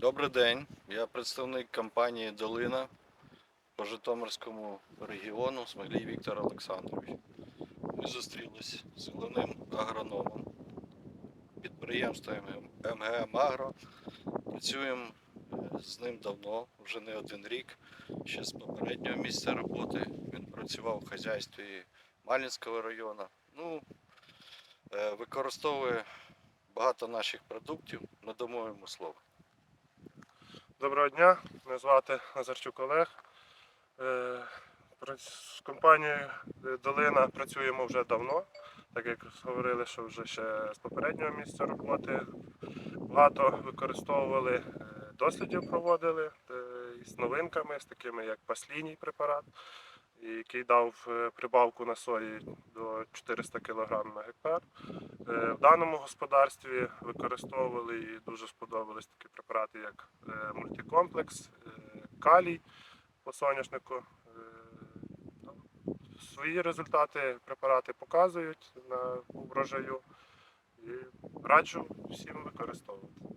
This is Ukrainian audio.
день. Я представник компанії Долина по Житомирському регіону Смоглій Віктор Олександрович. Ми зустрілись з головним агрономом підприємства МГМ Агро. Працюємо е, з ним давно, вже не один рік. Ще з попереднього місця роботи. Він працював в хазяйстві Малінського району. Ну, е, використовує багато наших продуктів. Надамо йому слово. Доброго дня, мене звати Назарчук Олег. Е, З компанією е, Долина працюємо вже давно, так як говорили, що вже ще з попереднього місця роботи. Багато використовували е, дослідів, проводили з новинками, з такими як пасліній препарат, який дав е, прибавку на сої до 400 кг на гектар. Е, В даному господарстві використовували і дуже сподобались такі препарати, як е, мультикомплекс, калій по соняшнику. Ну, Свої результати препарати показують на врожаю і раджу всім використовувати.